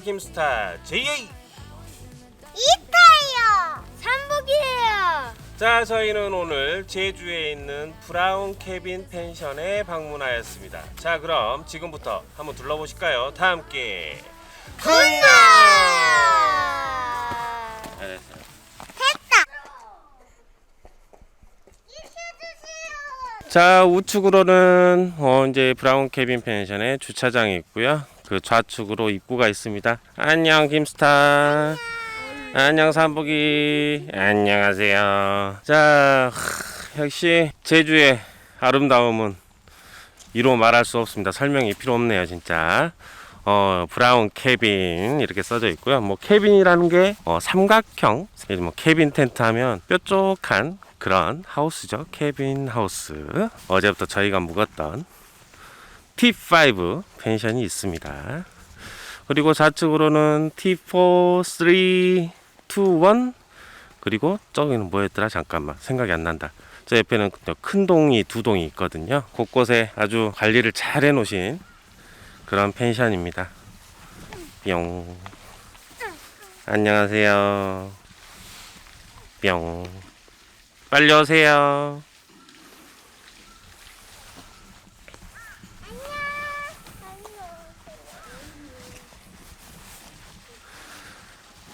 삼복이와 김스타 JA. 이타요. 삼복이에요. 자, 저희는 오늘 제주에 있는 브라운 케빈 펜션에 방문하였습니다. 자, 그럼 지금부터 한번 둘러보실까요? 다 함께. 군나. 잘했어요. 됐다. 이슈주세요. 자, 우측으로는 어, 이제 브라운 케빈 펜션의 주차장이 있고요. 그 좌측으로 입구가 있습니다. 안녕 김스타. 안녕 삼복이. 안녕하세요. 자, 하, 역시 제주의 아름다움은 이로 말할 수 없습니다. 설명이 필요 없네요, 진짜. 어, 브라운 케빈 이렇게 써져 있고요. 뭐 케빈이라는 게 어, 삼각형, 뭐 케빈 텐트 하면 뾰족한 그런 하우스죠. 케빈 하우스. 어제부터 저희가 묵었던 T5 펜션이 있습니다. 그리고 좌측으로는 T4, 3, 2, 1 그리고 저기는 뭐였더라 잠깐만 생각이 안 난다. 저 옆에는 큰 동이 두 동이 있거든요. 곳곳에 아주 관리를 잘 해놓으신 그런 펜션입니다. 뿅. 안녕하세요. 뿅. 빨리 오세요.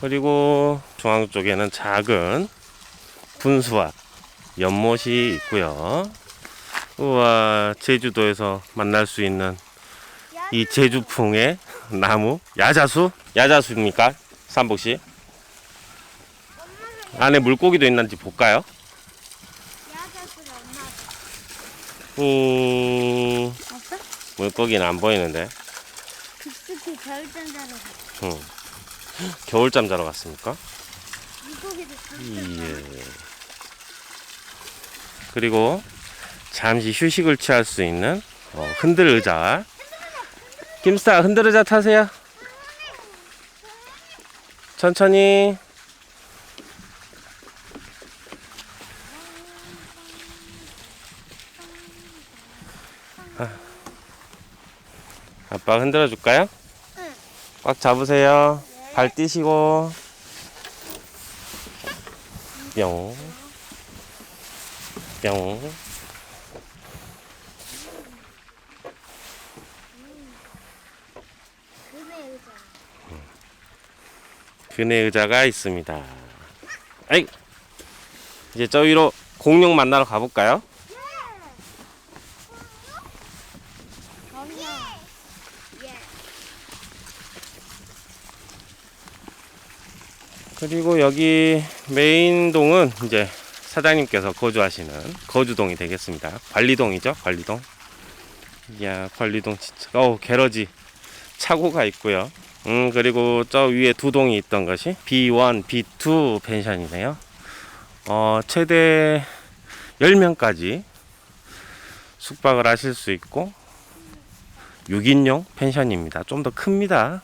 그리고 중앙 쪽에는 작은 분수와 연못이 있고요. 우와, 제주도에서 만날 수 있는 이 제주풍의 나무 야자수? 야자수입니까? 삼복 씨? 안에 물고기도 있는지 볼까요? 음? 물고기는 안 보이는데. 겨울잠 자러 가. 음. 겨울잠 자러 갔습니까? 예. 그리고 잠시 휴식을 취할 수 있는 어, 흔들 의자. 김스타 흔들 의자 타세요. 천천히. 아. 아빠 흔들어 줄까요? 응. 꽉 잡으세요. 발 띄시고. 뿅. 뿅. 그네 의자. 그네 의자가 있습니다. 아이. 이제 저 위로 공룡 만나러 가볼까요? 거기요. 예. 그리고 여기 메인동은 이제 사장님께서 거주하시는 거주동이 되겠습니다. 관리동이죠, 관리동. 이야, 관리동 진짜. 어우, 게러지 차고가 있고요. 음, 그리고 저 위에 두 동이 있던 것이 B1, B2 펜션이네요. 어, 최대 10명까지 숙박을 하실 수 있고 6인용 펜션입니다. 좀 더 큽니다.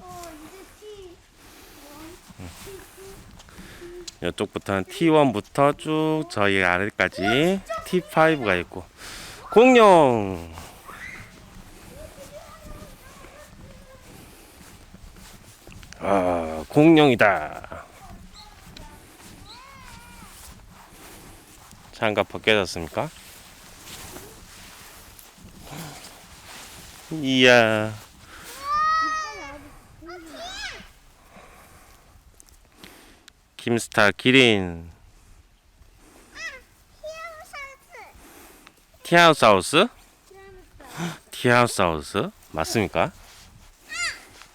어, 이제 티. 이쪽부터는 T1부터 쭉 저희 아래까지 T5가 있고. 공룡! 아 공룡이다. 장갑 벗겨졌습니까? 이야 김스타 기린 티아우사우스? 티아우사우스? 맞습니까?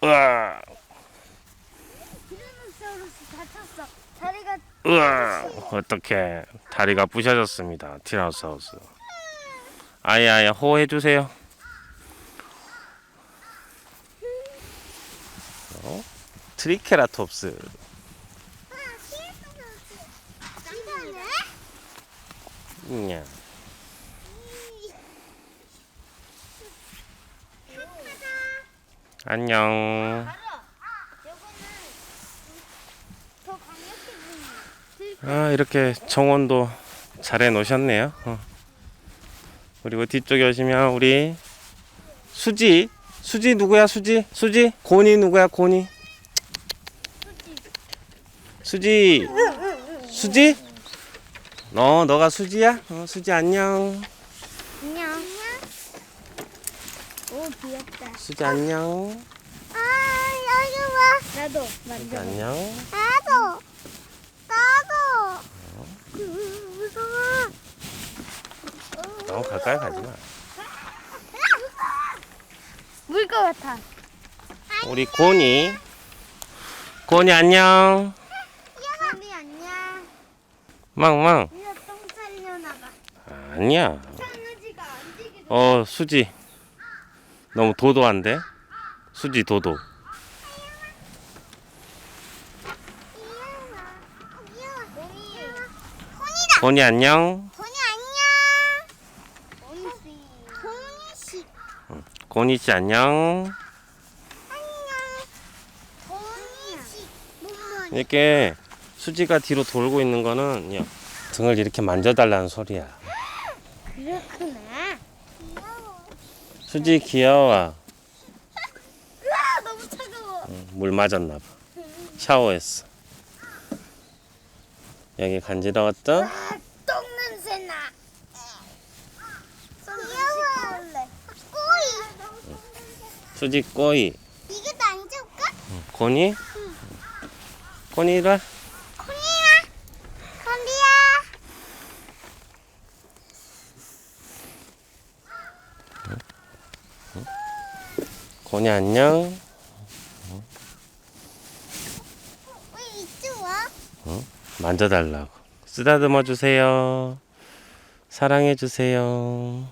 으아, 으아 어떡해 다리가 부셔졌습니다 티라노사우루스 아야야 호해 주세요 어? 트리케라톱스 아, 이거네? 냐 안녕. 더 강력해 보이네. 아 이렇게 정원도 잘 해 놓으셨네요. 어. 그리고 뒤쪽에 오시면 우리 수지. 수지 누구야 수지? 수지? 고니 누구야 고니 수지. 수지 너 너가 수지야 어, 수지 안녕 안녕. 오 귀엽다. 수지 안녕 아 여기 와. 나도 수지 만져. 안녕 나도. 나도. 그, 무서워. 너무 가까이 가지 마 물것 같아. 우리 고니 고니 안녕 언니 안녕. 망망. 아니야 어 수지 너무 도도한데 수지 도도. 고니 안녕 혼이 안녕. 혼이씨. 혼이씨. 고니 씨 안녕. 이렇게 수지가 뒤로 돌고 있는 거는 야, 등을 이렇게 만져달라는 소리야 그렇구나. 귀여워. 수지 귀여워 으아 너무 차가워. 응, 물 맞았나 봐 샤워했어 여기 간지러웠어? 아, 똥 냄새 나. 귀여워. 꼬이. 수지 꼬이 이게 만져볼까? 고니? 고니 이리 와 콘이야. 콘이야. 고니 안녕. 왜 이쪽 와? 만져달라고. 쓰다듬어 주세요. 사랑해 주세요.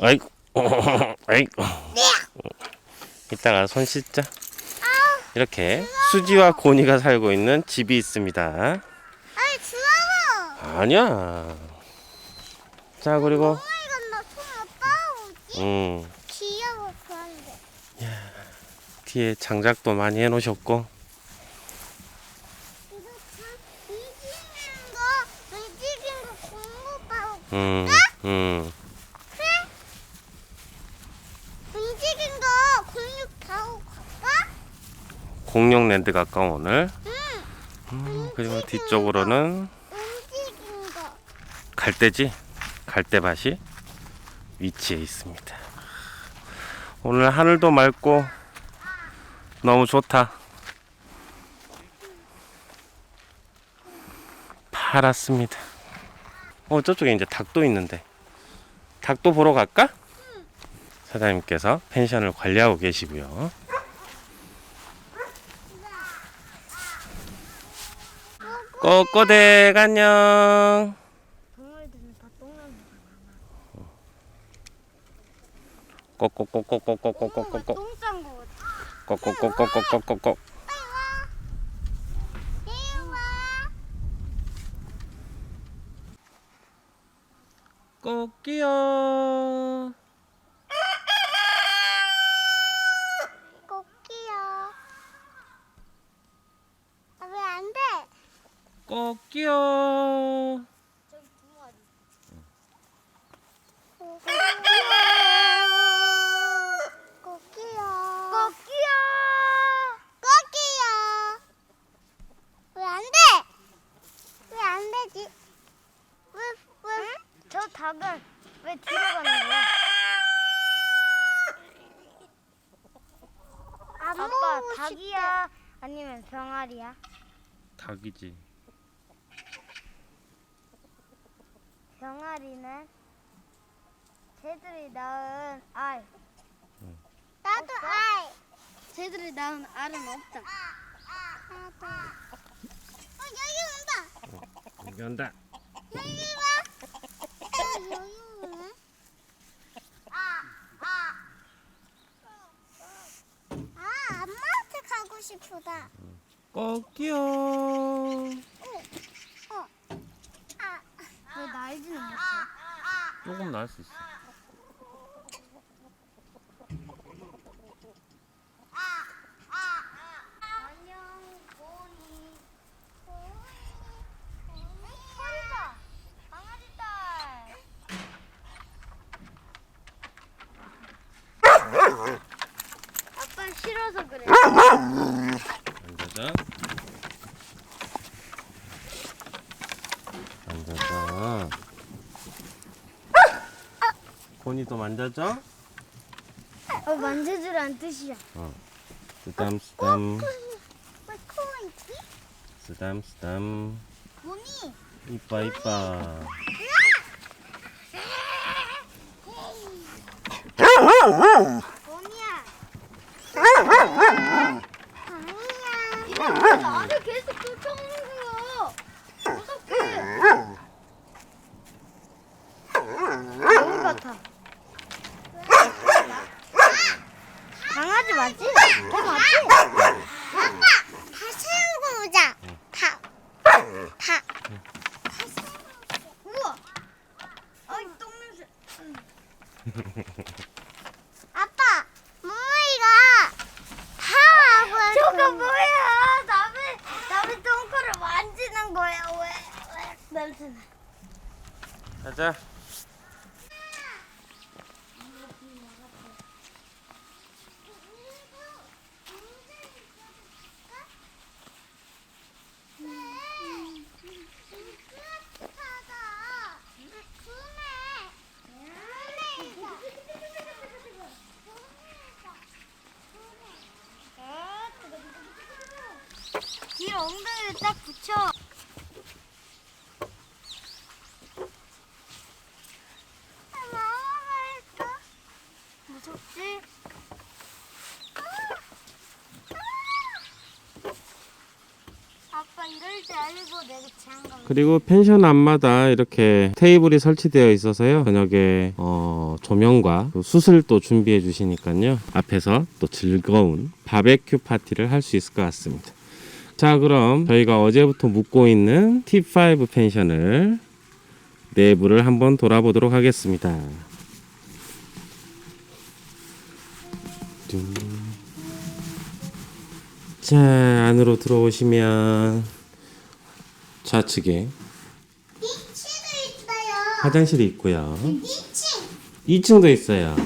아이고. 아이고. 이따가 손 씻자. 이렇게 수지와 고니가 살고 있는 집이 있습니다. 아이 주워봐. 아니야. 자 그리고 이건 나손 어디다 오지? 음 귀여워 그런데. 뒤에 장작도 많이 해놓으셨고 이거 참 움직이는 거 움직이는 거 공부하고 음, 음. 움직인 거 근육 다고 갈까? 공룡랜드 가까운 오늘 응. 음, 그리고 뒤쪽으로는 움직인 거. 갈대지 갈대밭이 위치해 있습니다. 오늘 하늘도 맑고 너무 좋다. 파랗습니다. 어 저쪽에 이제 닭도 있는데 닭도 보러 갈까? 사장님께서 펜션을 관리하고 계시고요. 꼬꼬댁 안녕. 동물들은 다 똥냄새. 꼬꼬꼬꼬꼬꼬꼬꼬꼬꼬 똥싼 거 같아. 꼬끼요 꽃기야. 아, 왜 안 돼? 꼬끼요 저기 두 마리. 꽃기야. 꽃기야. 꽃기야. 왜 안 돼? 왜 안 되지? 왜, 왜? 저 닭은 왜 뒤로 가는 거야? 아빠, 닭이야? 아니면 병아리야? 닭이지 병아리는 새들이 낳은 알. 나도 알. 걔들이 낳은 알은 없다. 어 여기 온다. 여기 온다. 여기 와. 어, 여기 오네. 아, 아, 엄마한테 가고 싶다. 꼭이요. 어. 아, 왜 날지는 못해? 조금 나을 수 있어. 안녕, 고니. 소리다. 강아지 딸. 아빠 싫어서 그래. 앉아자. 앉아자. 본이도 만져줘. 어, 만져주란 뜻이야. 쓰담 쓰담 왜 코인지? 쓰담 쓰담. 고니. 이뻐 이뻐. 고니야. 아니야. 나를 계속 쫓아오는 거야. 무섭게. 여우 같아. 강아지 맞지? 개 맞지? 아빠, 다 세우고 오자. 다. 다. 우와. 아이, 똥 냄새. 아빠, 뭐이가 파하고 저거 뭐야? 남의 남의 똥꼬를 만지는 거야 왜? 왜 냄새? 가자. 뒤 엉덩이를 딱 붙여. 무섭지? 아빠 이럴 줄 그리고 펜션 앞마다 이렇게 테이블이 설치되어 있어서요. 저녁에 어, 조명과 또 수술도 준비해 주시니까요. 앞에서 또 즐거운 바베큐 파티를 할 수 있을 것 같습니다. 자, 그럼 저희가 어제부터 묵고 있는 T5 펜션을 내부를 한번 돌아보도록 하겠습니다. 둥. 자, 안으로 들어오시면 좌측에 2층도 있어요. 화장실이 있고요. 2층. 2층도 있어요.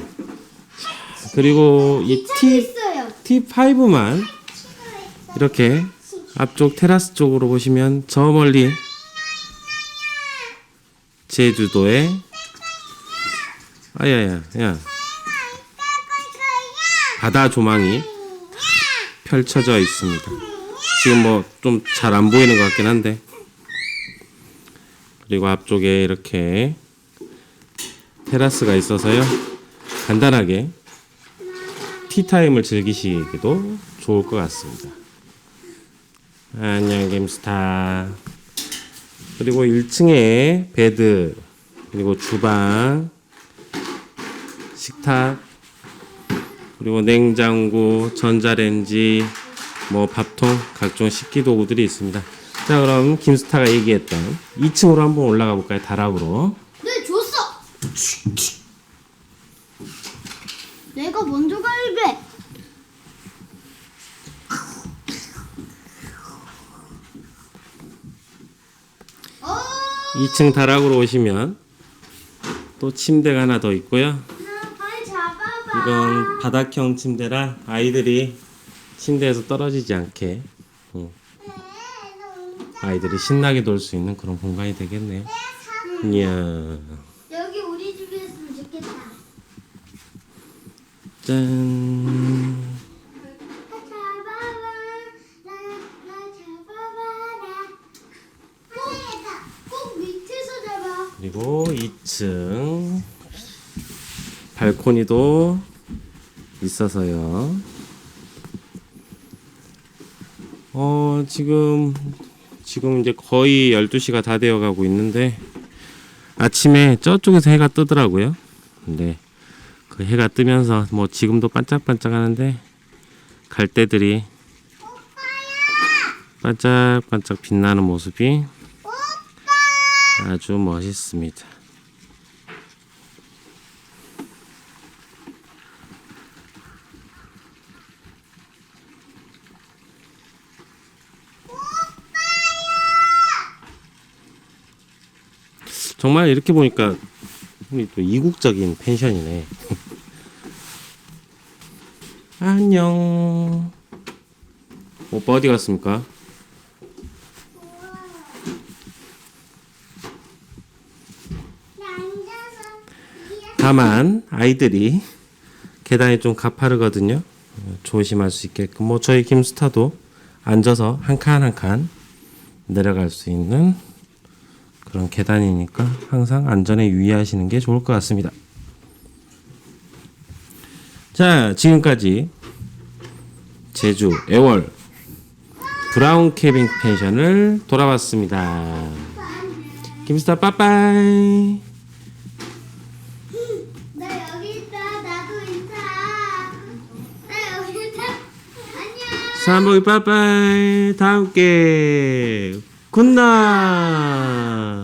그리고 이 T, 있어요. T5만 이렇게 앞쪽 테라스 쪽으로 보시면 저 멀리 제주도의 아야야 야 바다 조망이 펼쳐져 있습니다. 지금 뭐 좀 잘 안 보이는 것 같긴 한데 그리고 앞쪽에 이렇게 테라스가 있어서요 간단하게 티타임을 즐기시기도 좋을 것 같습니다. 안녕 김스타 그리고 1층에 베드 그리고 주방 식탁 그리고 냉장고 전자레인지 뭐 밥통 각종 식기 도구들이 있습니다. 자 그럼 김스타가 얘기했던 2층으로 한번 올라가 볼까요? 다락으로 네, 줬어. 내가 먼저 갈게. 어, 2층 다락으로 오시면 또 침대가 하나 더 있고요. 나발 잡아봐. 이건 바닥형 침대라 아이들이 침대에서 떨어지지 않게 응, 아이들이 신나게 놀 수 있는 그런 공간이 되겠네요. 이야, 여기 우리 집이었으면 좋겠다. 짠. 그리고 2층 발코니도 있어서요. 어, 지금, 지금 이제 거의 12시가 다 되어 가고 있는데, 아침에 저쪽에서 해가 뜨더라고요. 근데, 그 해가 뜨면서, 뭐, 지금도 반짝반짝 하는데, 갈대들이, 반짝반짝 빛나는 모습이 아주 멋있습니다. 정말 이렇게 보니까 우리 또 이국적인 펜션이네. 안녕. 오빠 어디 갔습니까? 다만 아이들이 계단이 좀 가파르거든요. 어, 조심할 수 있게끔 뭐 저희 김스타도 앉아서 한 칸 한 칸 내려갈 수 있는 그런 계단이니까 항상 안전에 유의하시는 게 좋을 것 같습니다. 자, 지금까지 제주 애월 브라운 캐빈 펜션을 돌아봤습니다. 김스타 빠빠이. 나 여기 있다. 나도 있다. 나 여기 있다. 안녕. 삼복이 빠빠이. 다음 게 굿나잇.